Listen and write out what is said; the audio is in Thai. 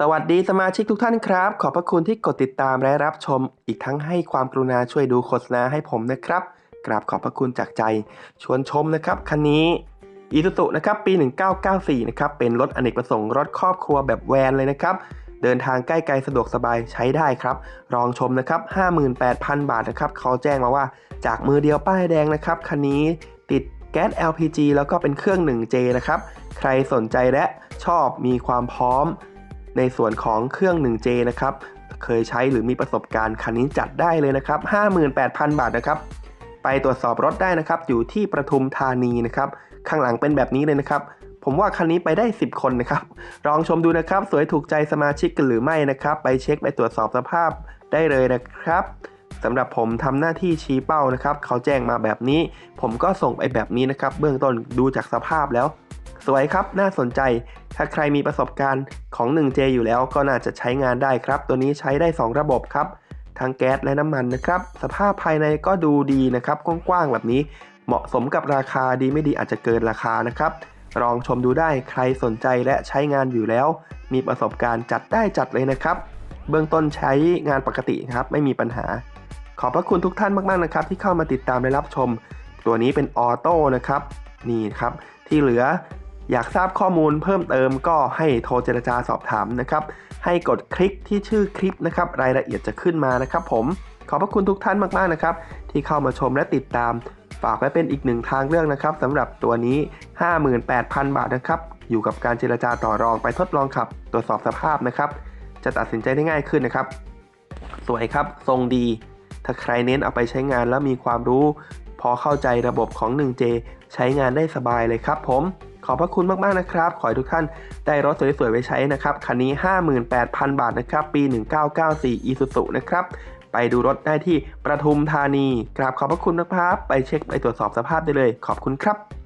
สวัสดีสมาชิกทุกท่านครับ ขอบพระคุณที่กดติดตามและรับชม อีกทั้งให้ความกรุณาช่วยดูโฆษณาให้ผมนะครับ กราบขอบพระคุณจากใจ ชวนชมนะครับคันนี้อีซูซุนะครับปี 1994 นะครับ เป็นรถอเนกประสงค์รถครอบครัวแบบแวนเลยนะครับ เดินทางใกล้ไกลสะดวกสบายใช้ได้ครับลองชมนะครับ 58,000 บาทนะครับเขาแจ้งมาว่าจากมือเดียวป้ายแดงนะครับคันนี้ติดแก๊ส LPG แล้วก็เป็นเครื่อง 1J นะครับ ใครสนใจและชอบมีความพร้อม ในส่วนของเครื่อง 1J นะครับเคยใช้หรือมีประสบการณ์คันนี้จัดได้เลยนะครับ 58,000 บาทนะครับ ไปตรวจสอบรถได้นะครับ อยู่ที่ประทุมธานีนะครับ ข้างหลังเป็นแบบนี้เลยนะครับ ผมว่าคันนี้ไปได้ 10 คนนะครับ ลองชมดูนะครับ สวยถูกใจสมาชิกกันหรือไม่นะครับ ไปเช็คไปตรวจสอบสภาพได้เลยนะครับสำหรับผมทำหน้าที่ชี้เป้านะครับ เขาแจ้งมาแบบนี้ ผมก็ส่งไปแบบนี้นะครับ เบื้องต้นดูจากสภาพแล้ว สวยครับน่าสนใจ ถ้าใครมีประสบการณ์ของ 1J อยู่แล้วก็น่าจะใช้งานได้ครับ ตัวนี้ใช้ได้ 2 ระบบครับ ทั้งแก๊สและน้ำมันนะครับ สภาพภายในก็ดูดีนะครับ กว้างๆแบบนี้ เหมาะสมกับราคาดีไม่ดีอาจจะเกินราคานะครับ ลองชมดูได้ใครสนใจและใช้งานอยู่แล้ว มีประสบการณ์จัดได้จัดเลยนะครับ เบื้องต้นใช้งานปกติครับ ไม่มีปัญหา ขอบพระคุณทุกท่านมากๆนะครับ ที่เข้ามาติดตามและรับชม ตัวนี้เป็นออโต้นะครับ นี่ครับ ที่เหลือ อยากทราบข้อมูลเพิ่มเติมก็ให้โทรเจรจาสอบถามนะครับ ให้กดคลิกที่ชื่อคลิปนะครับ รายละเอียดจะขึ้นมานะครับผม ขอบพระคุณทุกท่านมาก ๆ นะครับ ที่เข้ามาชมและติดตาม ฝากไว้เป็นอีกหนึ่งทางเลือกนะครับสำหรับตัวนี้ 58,000 บาทนะครับ อยู่กับการเจรจาต่อรองไปทดลองขับ ตรวจสอบสภาพนะครับ จะตัดสินใจได้ง่ายขึ้นนะครับ สวยครับ ทรงดี ถ้าใครเน้นเอาไปใช้งานแล้วมีความรู้ พอเข้าใจระบบของ 1J ใช้งานได้สบายเลยครับผม ขอบพระคุณมากๆนะครับ ขอให้ทุกท่านได้รถสวยๆไว้ใช้นะครับ คันนี้ 58,000 บาทนะครับ ปี 1994 Isuzu นะครับ ไปดูรถได้ที่ประทุมธานี กราบขอบพระคุณนะครับ ไปเช็คไปตรวจสอบสภาพได้เลย ขอบคุณครับ